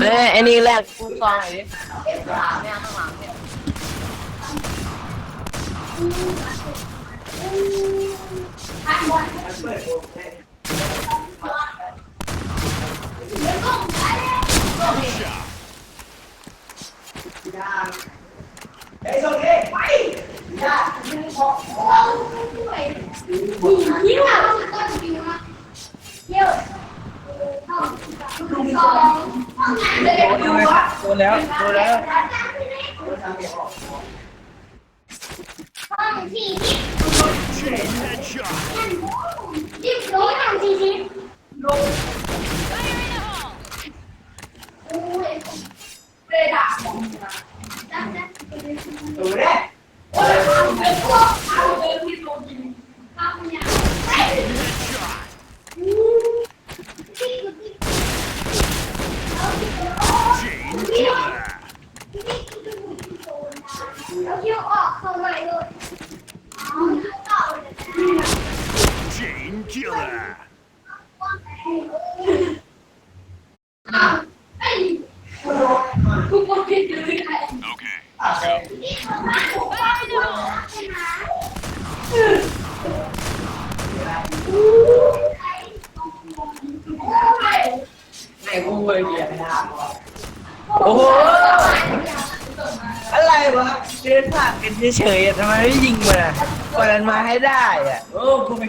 เอ้ยไอันนี้แรกกูซองเลย โดนแล้วโดนแล้วดนแล้วห้องที่ที่ลง ไหนวงเวียนไม่ได้โอ้โห อะไรวะเดินผ่านกันเฉยๆอะทำไมไม่ยิงมันอะวันนมาให้ได้อะ โอ้กูไม่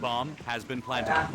bomb has been planted.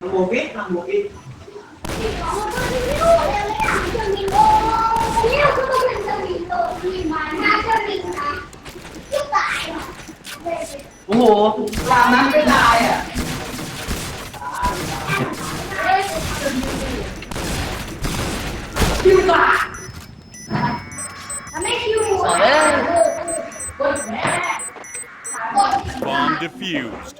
โอ้งหมทำโหลามน้ำไม่ตายอะ Bomb defused.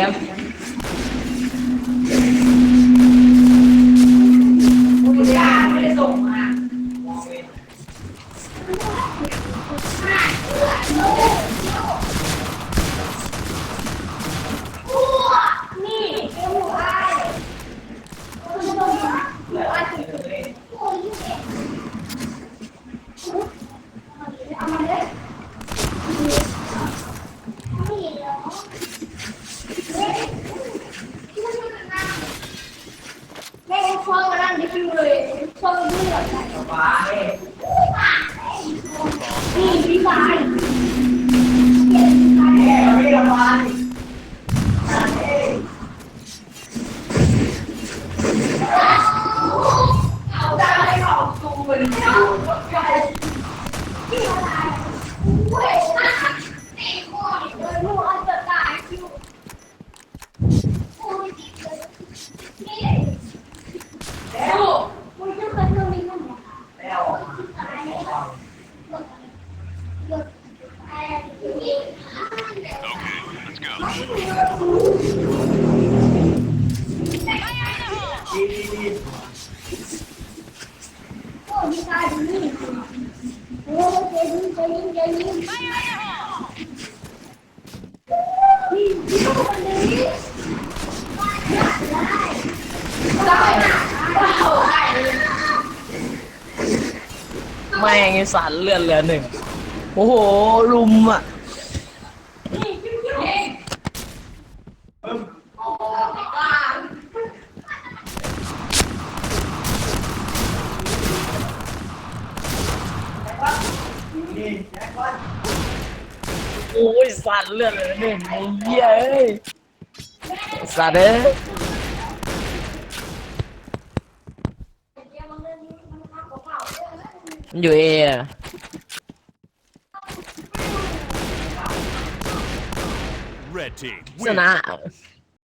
ยม เลยฟ้องเลือดไปนี่พี่บายแม่ไม่ระบายเอาได้ออกตูนเอาใจพี่อะไรเว้ยไอ้โคตรเลยลูกอาจจะตายอยู่โอ้ยนี่แล้วคุณจะเคยเรื่องนี้มั้ย แล้ว ตายแล้วหยุดตายนี่ Okay, let's go. Fire in the hole! ดีดีดีโอ้ยตายนี่โอ้ยเจยิงเจยิงเจยิงนี่พี่คนนี้ได้นะเอาได้แม่งไอสันเลือดเหลือหนึ่ง โอ้โหลุมอะ นี่พี่เองโอ้ยตาย โอ้ยสันเลือดเหลือหนึ่งไอ้เหี้ยเอ้ยสัตว์เอ้ยมันอยู่เออะ Red team. ช win. นะ